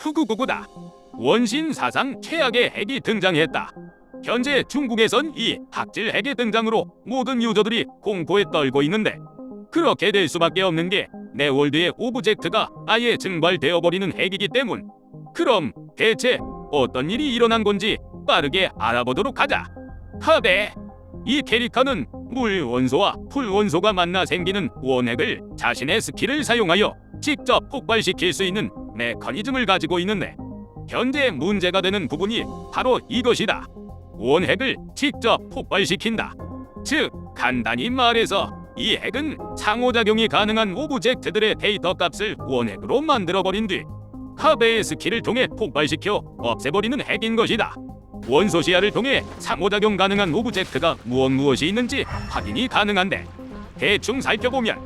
후구구구다. 원신 사상 최악의 핵이 등장했다. 현재 중국에선 이 학질 핵의 등장으로 모든 유저들이 공포에 떨고 있는데 그렇게 될 수밖에 없는 게 내월드의 오브젝트가 아예 증발되어 버리는 핵이기 때문. 그럼 대체 어떤 일이 일어난 건지 빠르게 알아보도록 하자. 하대 이 캐릭터는 물 원소와 풀 원소가 만나 생기는 원핵을 자신의 스킬을 사용하여 직접 폭발시킬 수 있는 메커니즘을 가지고 있는데 현재 문제가 되는 부분이 바로 이것이다. 원핵을 직접 폭발시킨다. 즉 간단히 말해서 이 핵은 상호작용이 가능한 오브젝트들의 데이터 값을 원핵으로 만들어버린 뒤 카베의 스킬을 통해 폭발시켜 없애버리는 핵인 것이다. 원소 시야를 통해 상호작용 가능한 오브젝트가 무엇 무엇이 있는지 확인이 가능한데 대충 살펴보면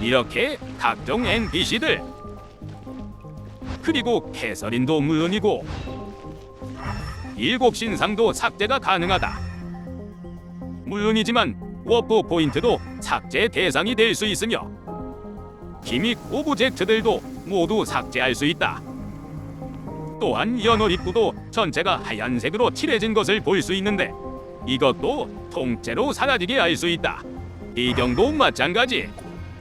이렇게 각종 NPC들 그리고 캐서린도 물론이고 일곱 신상도 삭제가 가능하다. 물론이지만 워프 포인트도 삭제 대상이 될 수 있으며 기믹 오브젝트들도 모두 삭제할 수 있다. 또한 연월 입구도 전체가 하얀색으로 칠해진 것을 볼 수 있는데 이것도 통째로 사라지게 할 수 있다. 이경도 마찬가지.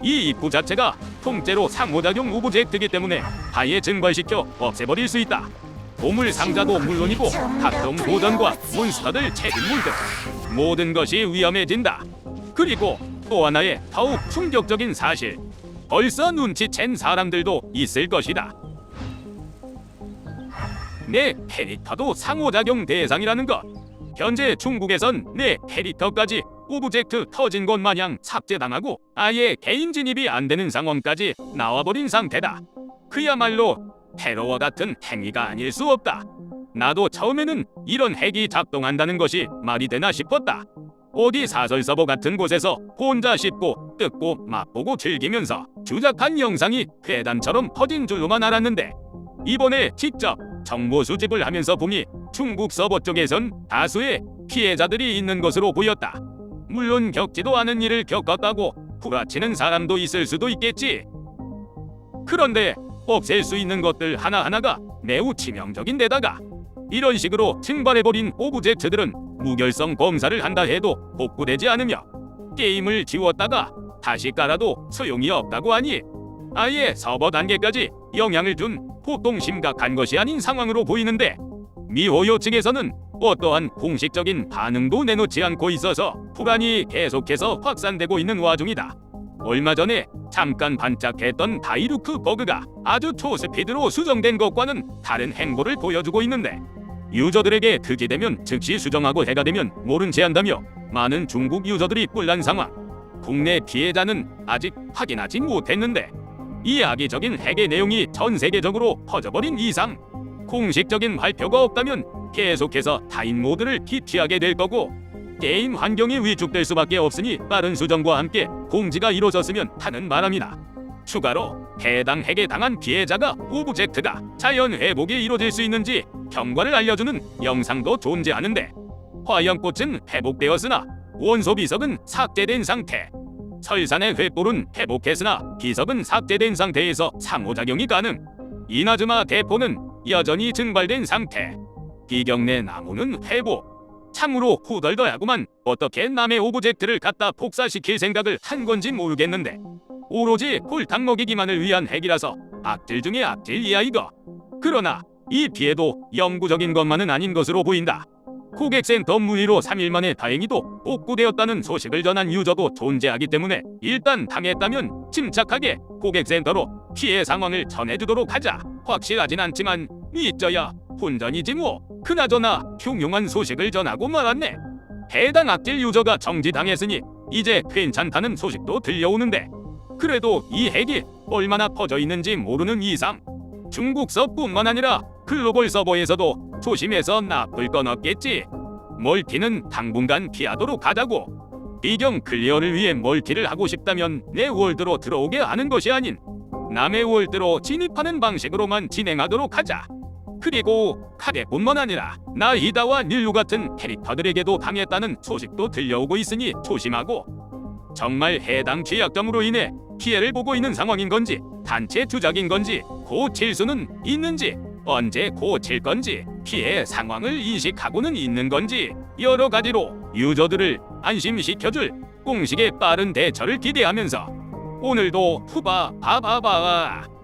이 입구 자체가 통째로 상호작용 오브젝트이기 때문에 아예 증발시켜 없애버릴 수 있다. 보물 상자도 물론이고 각종 도전과 몬스터들 체질물 등 모든 것이 위험해진다. 그리고 또 하나의 더욱 충격적인 사실. 벌써 눈치챈 사람들도 있을 것이다. 내 캐릭터도 상호작용 대상이라는 것. 현재 중국에선 내 캐릭터까지 오브젝트 터진 것 마냥 삭제당하고 아예 개인 진입이 안 되는 상황까지 나와버린 상태다. 그야말로 테러와 같은 행위가 아닐 수 없다. 나도 처음에는 이런 핵이 작동한다는 것이 말이 되나 싶었다. 어디 사설 서버 같은 곳에서 혼자 씹고 뜯고 맛보고 즐기면서 주작한 영상이 괴담처럼 퍼진 줄로만 알았는데 이번에 직접 정보 수집을 하면서 보니 중국 서버 쪽에선 다수의 피해자들이 있는 것으로 보였다. 물론 겪지도 않은 일을 겪었다고 후라치는 사람도 있을 수도 있겠지. 그런데 없앨 수 있는 것들 하나하나가 매우 치명적인 데다가 이런 식으로 증발해버린 오브젝트들은 무결성 검사를 한다 해도 복구되지 않으며 게임을 지웠다가 다시 깔아도 소용이 없다고 하니 아예 서버 단계까지 영향을 준 보통 심각한 것이 아닌 상황으로 보이는데 미호요 측에서는 어떠한 공식적인 반응도 내놓지 않고 있어서 불안이 계속해서 확산되고 있는 와중이다. 얼마 전에 잠깐 반짝했던 다이루크 버그가 아주 초스피드로 수정된 것과는 다른 행보를 보여주고 있는데 유저들에게 득이 되면 즉시 수정하고 해가 되면 모른 채 한다며 많은 중국 유저들이 뿔난 상황. 국내 피해자는 아직 확인하지 못했는데 이 악의적인 핵의 내용이 전 세계적으로 퍼져버린 이상 공식적인 발표가 없다면 계속해서 타인 모드를 기피하게 될 거고 게임 환경이 위축될 수밖에 없으니 빠른 수정과 함께 공지가 이루어졌으면 하는 바람이다. 추가로 해당 핵에 당한 피해자가 오브젝트가 자연 회복이 이루어질 수 있는지 경과를 알려주는 영상도 존재하는데 화염꽃은 회복되었으나 원소 비석은 삭제된 상태. 설산의 횃불은 회복했으나 비석은 삭제된 상태에서 상호작용이 가능. 이나즈마 대포는 여전히 증발된 상태. 비경내 나무는 회복. 참으로 후덜덜하구만 어떻게 남의 오브젝트를 갖다 폭사시킬 생각을 한 건지 모르겠는데 오로지 홀탕 먹이기만을 위한 핵이라서 악질 중에 악질이야 이거. 그러나 이 피해도 영구적인 것만은 아닌 것으로 보인다. 고객센터 문의로 3일 만에 다행히도 복구되었다는 소식을 전한 유저도 존재하기 때문에 일단 당했다면 침착하게 고객센터로 피해 상황을 전해주도록 하자. 확실하진 않지만 믿져야 혼전이지 뭐. 그나저나 흉흉한 소식을 전하고 말았네. 해당 악질 유저가 정지당했으니 이제 괜찮다는 소식도 들려오는데 그래도 이 핵이 얼마나 퍼져 있는지 모르는 이상 중국 서뿐만 아니라 글로벌 서버에서도 조심해서 나쁠 건 없겠지. 멀티는 당분간 피하도록 하자고. 비경 클리어를 위해 멀티를 하고 싶다면 내 월드로 들어오게 하는 것이 아닌 남의 월드로 진입하는 방식으로만 진행하도록 하자. 그리고 카게뿐만 아니라 나 이다와 닐루 같은 캐릭터들에게도 당했다는 소식도 들려오고 있으니 조심하고 정말 해당 취약점으로 인해 피해를 보고 있는 상황인 건지 단체 주작인 건지 고칠 수는 있는지 언제 고칠 건지 피해 상황을 인식하고는 있는 건지 여러 가지로 유저들을 안심시켜줄 공식의 빠른 대처를 기대하면서 오늘도 푸바 바바바